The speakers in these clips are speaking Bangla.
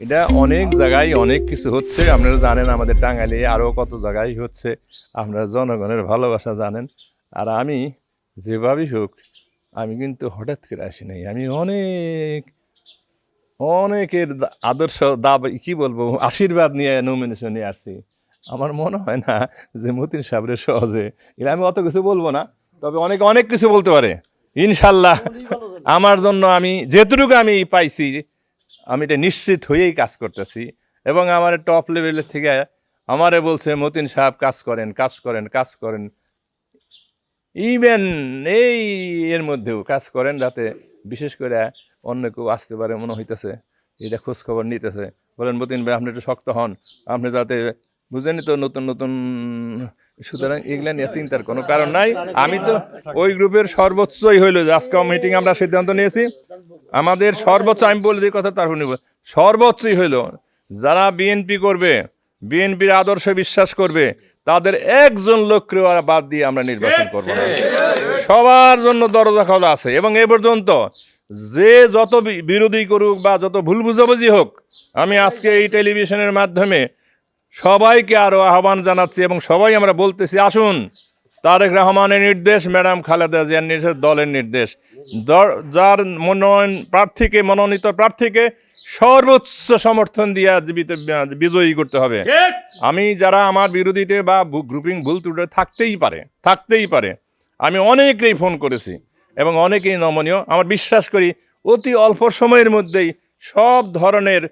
এটা অনেক জায়গায় অনেক কিছু হচ্ছে। আপনারা জানেন আমাদের টাঙ্গাইলে আরও কত জায়গায় হচ্ছে। আপনারা জনগণের ভালোবাসা জানেন। আর আমি যেভাবেই হোক আমি কিন্তু হঠাৎ করে আসি নাই। আমি অনেক অনেকের আদর্শ দাব কি বলব আশীর্বাদ নিয়ে নমিনেশন নিয়ে আসছি। আমার মনে হয় না যে মতিন সাহেবের সহজে এটা আমি অত কিছু বলব না তবে অনেক অনেক কিছু বলতে পারে। ইনশাল্লাহ আমার জন্য আমি যেটুকু আমি পাইছি আমি এটা নিশ্চিত হয়েই কাজ করতেছি। এবং আমার টপ লেভেলের থেকে আমারে বলছে, মতিন সাহেব, কাজ করেন কাজ করেন কাজ করেন। ইভেন এই এর মধ্যেও কাজ করেন যাতে বিশেষ করে অন্য কেউ আসতে পারে, মনে হইতেছে, এটা খোঁজ খবর নিতেছে। বলেন, মতিন ভাই, আপনি একটু শক্ত হন। আপনি যাতে বুঝেনি তো নতুন নতুন, সুতরাং এগুলা নিয়ে চিন্তার কোনো কারণ নাই। আমি তো ওই গ্রুপের সর্বোচ্চই হইল যে আজকে মিটিং আমরা সিদ্ধান্ত নিয়েছি। আমাদের সর্বোচ্চ, আমি বলে দিই কথা তারপর নিব সর্বোচ্চই হইল, যারা বিএনপি করবে বিএনপির আদর্শে বিশ্বাস করবে, তাদের একজন লোককে বাদ দিয়ে আমরা নির্বাচন করব। সবার জন্য দরজা খোলা আছে এবং এ পর্যন্ত যে যত বিরোধী করুক বা যত ভুল বুঝাবুঝি হোক, আমি আজকে এই টেলিভিশনের মাধ্যমে সবাইকে আরও আহ্বান জানাচ্ছি এবং সবাই আমরা বলতেছি, আসুন তারেক রহমানের নির্দেশ ম্যাডাম খালেদা জিয়ার নির্দেশ দলের নির্দেশ। যার মনোনয়ন প্রার্থীকে মনোনীত প্রার্থীকে সর্বোচ্চ সমর্থন দিয়ে জীবিত বিজয়ী করতে হবে। আমি যারা আমার বিরোধীতে বা গ্রুপিং ভুল ত্রুটি থাকতেই পারে থাকতেই পারে আমি অনেকেই ফোন করেছি এবং অনেকেই নমনীয়। আমার বিশ্বাস করি অতি অল্প সময়ের মধ্যেই সব ধরনের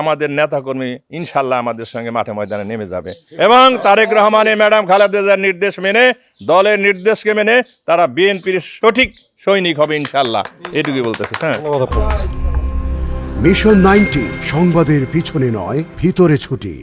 আমাদের নেতাকর্মী ইনশাল্লাহ আমাদের সঙ্গে মাঠে ময়দানে নেমে যাবে। এবং তারেক রহমানের ম্যাডাম খালেদার নির্দেশ মেনে, দলের নির্দেশকে মেনে তারা বিএনপির সঠিক সৈনিক হবে ইনশাল্লাহ। এটুকুই বলতেছে হ্যাঁ। মিশন নাইনটি, সংবাদের পিছনে নয়, ভিতরে ছুটি।